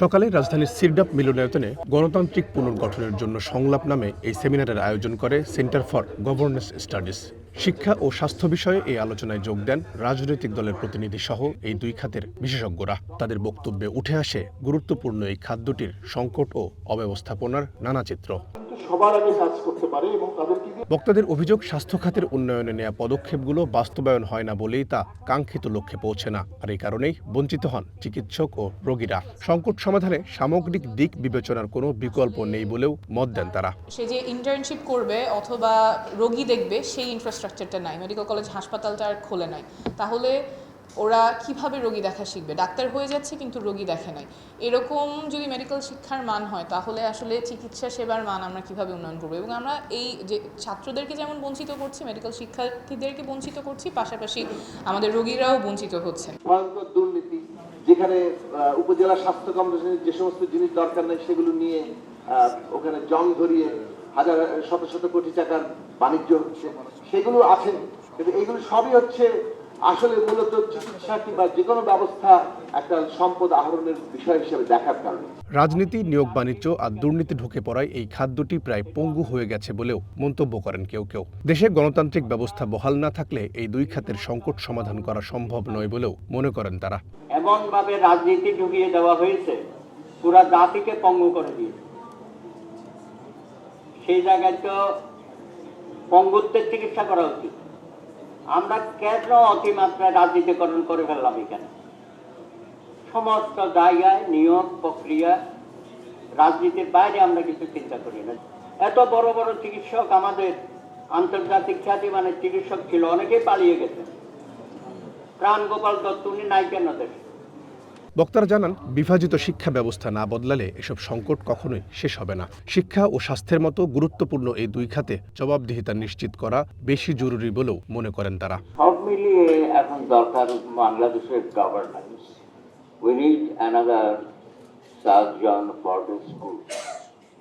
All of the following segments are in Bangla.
সকালে রাজধানীর সিরডাপ মিলনায়তনে গণতান্ত্রিক পুনর্গঠনের জন্য সংলাপ নামে এই সেমিনারের আয়োজন করে সেন্টার ফর গভর্নেন্স স্টাডিজ। শিক্ষা ও স্বাস্থ্য বিষয়ে এই আলোচনায় যোগ দেন রাজনৈতিক দলের প্রতিনিধি সহ এই দুই খাতের বিশেষজ্ঞরা। তাদের বক্তব্যে উঠে আসে গুরুত্বপূর্ণ এই খাদ্যটির সংকট ও অব্যবস্থাপনার নানা চিত্র। সবার আগে কাজ করতে পারে এবং তাদেরকে বক্তাদের অভিযোগ স্বাস্থ্য খাতের উন্নয়নে নেওয়া পদক্ষেপগুলো বাস্তবায়ন হয় না বলেই তা কাঙ্ক্ষিত লক্ষ্যে পৌঁছে না। আর এই কারণেই বঞ্চিত হন চিকিৎসক ও রোগীরা। সংকট সমাধানে সামগ্রিক দিক বিবেচনার কোনো বিকল্প নেই বলেও মত দেন তারা। সে যে ইন্টার্নশিপ করবে অথবা রোগী দেখবে সেই ইনফ্রাস্ট্রাকচারটা নাই। মেডিকেল কলেজ হাসপাতালটা আর খোলে নাই। তাহলে ওরা কীভাবে রোগী দেখা শিখবে? ডাক্তার হয়ে যাচ্ছে কিন্তু রোগী দেখে নাই। এরকম যদি মেডিকেল শিক্ষার মান হয়, তাহলে আসলে চিকিৎসা সেবার মান আমরা কীভাবে উন্নয়ন করব? এবং আমরা এই যে ছাত্রদেরকে যেমন বঞ্চিত করছি মেডিকেল শিক্ষার্থীদেরকে বঞ্চিত করছি, পাশাপাশি আমাদের রোগীরাও বঞ্চিত হচ্ছেন। ভয়ঙ্কর দুর্নীতি, যেখানে উপজেলা স্বাস্থ্য কমিশনের যে সমস্ত জিনিস দরকার নেই, সেগুলো নিয়ে ওখানে জং ধরিয়ে হাজার, শত শত কোটি টাকার বাণিজ্য হচ্ছে। সেগুলো আছে। কিন্তু এইগুলো সবই হচ্ছে আসলে মূলত চিকিৎসা কিংবা যে কোনো ব্যবস্থা একটা সম্পদ আহরণের বিষয় হিসেবে দেখার কারণে। রাজনীতি নিয়োগ বাণিজ্য আর দুর্নীতি ঢুকে পড়ায় এই খাদ্যটি প্রায় পঙ্গু হয়ে গেছে বলেও মন্তব্য করেন কেউ কেউ। দেশে গণতান্ত্রিক ব্যবস্থা বহাল না থাকলে এই দুই খাতের সংকট সমাধান করা সম্ভব নয় বলেও মনে করেন তারা। এমন ভাবে রাজনীতি ঢুকিয়ে দেওয়া হয়েছে পুরা জাতিকে পঙ্গু করে দিয়েছে। সেই জায়গায় তো পঙ্গুত্বের চিকিৎসা করা উচিত। আমরা কেন অতিমাত্রায় রাজনীতিকরণ করে ফেললাম এখানে? সমস্ত জায়গায় নিয়ম প্রক্রিয়া, রাজনীতির বাইরে আমরা কিছু চিন্তা করি না। এত বড় বড় চিকিৎসক আমাদের আন্তর্জাতিক খ্যাতি মানে চিকিৎসক ছিল, অনেকেই পালিয়ে গেছে। প্রাণ গোপাল দত্ত, উনি নাই কেন দেশে? বক্তারা জানান, বিভাজিত শিক্ষা ব্যবস্থা না বদলালে এসব সংকট কখনোই শেষ হবে না। শিক্ষা ও স্বাস্থ্যের মতো গুরুত্বপূর্ণ এই দুই খাতে জবাবদিহিতা নিশ্চিত করা বেশি জরুরি বলেও মনে করেন তারা। সব মিলিয়ে এখন দরকার বাংলাদেশের governance we need another surgeon for the school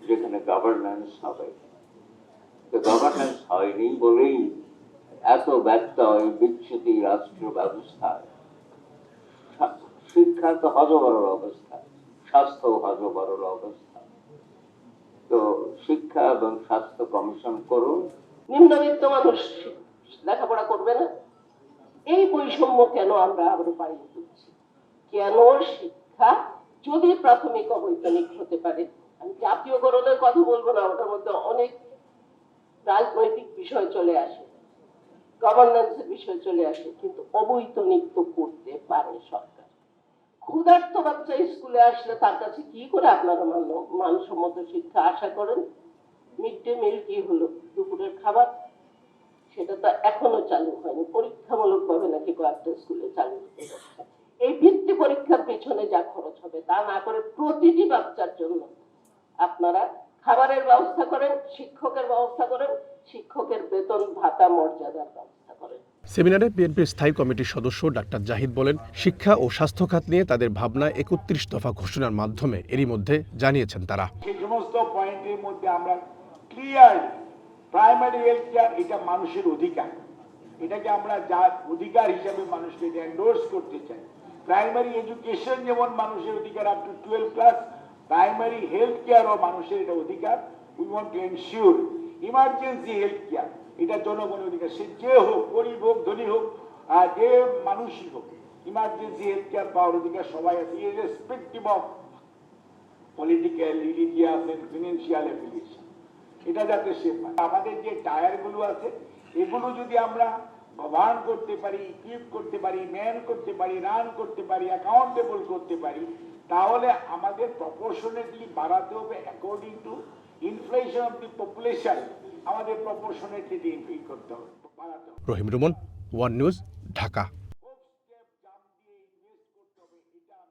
যেখানে গভর্নেন্স হবে। তো গভর্নেন্স হয়নি বলেই এত ব্যর্থ বিচ্ছুতি রাষ্ট্র ব্যবস্থায় শিক্ষা তো হজবরল অবস্থা স্বাস্থ্য হজবরল অবস্থা। তো শিক্ষা এবং স্বাস্থ্য কমিশন করুন। নিম্নবিত্ত মানুষ লেখাপড়া করবে না। এই বৈষম্য কেন আমরা আবারও পালন করছি কেন শিক্ষা যদি প্রাথমিক অবৈতনিক হতে পারে? আমি জাতীয়করণের কথা বলব না, ওটার মধ্যে অনেক রাজনৈতিক বিষয় চলে আসে গভর্নেন্সের বিষয় চলে আসে, কিন্তু অবৈতনিক তো করতে পারে সরকার। ক্ষুধার্ত বাচ্চা স্কুলে আসলে তার কাছে কি করে আপনারা মান- মানসম্মত শিক্ষা আশা করেন? মিড ডে মিল কি হলো? দুপুরের খাবার? সেটা তো এখনও চালু হয়নি। পরীক্ষামূলক ভাবে নাকি কয়েকটা স্কুলে চালু হতে এই ভিত্তি পরীক্ষার পেছনে যা খরচ হবে তা না করে প্রতিটি বাচ্চার জন্য আপনারা খাবারের ব্যবস্থা করেন, শিক্ষকের ব্যবস্থা করেন, শিক্ষকের বেতন, ভাতা, মর্যাদার ব্যবস্থা। সেমিনারে বিএনপির স্থায়ী কমিটির সদস্য ডাক্তার জাহিদ বলেন, শিক্ষা ও স্বাস্থ্য খাত নিয়ে তাদের ভাবনা একত্রিশ দফা ঘোষণার মাধ্যমে এরই মধ্যে জানিয়েছেন তারা। সমস্ত পয়েন্টের মধ্যে আমরা ক্লিয়ার প্রাইমারি হেলথ কেয়ার এটা মানুষের অধিকার। এটাকে আমরা যা অধিকার হিসাবে মানুষকে এন্ডোর্স করতে চাই। প্রাইমারি এডুকেশন যেমন মানুষের অধিকার up to twelve class primary health কেয়ারও মানুষের এটা অধিকার। We want to ensure emergency health care এটা জনগণের অধিকার। সে যে হোক, গরিব হোক, ধনী হোক, আর যে মানুষই হোক ইমার্জেন্সি হেলথ কেয়ার পাওয়ার অধিকার সবাই আছে irrespective of political religious and financial affiliation এটা যাতে সে। আমাদের যে টায়ারগুলো আছে, এগুলো যদি আমরা গভর্ন করতে পারি ইকুইপ করতে পারি ম্যান করতে পারি রান করতে পারি অ্যাকাউন্টেবল করতে পারি, তাহলে আমাদের প্রপোর্শনেটলি বাড়াতে হবে according to inflation of the population আমাদের প্রপোর্শনেটলি করতে হবে হবে। Rahim Ruman one news Dhaka.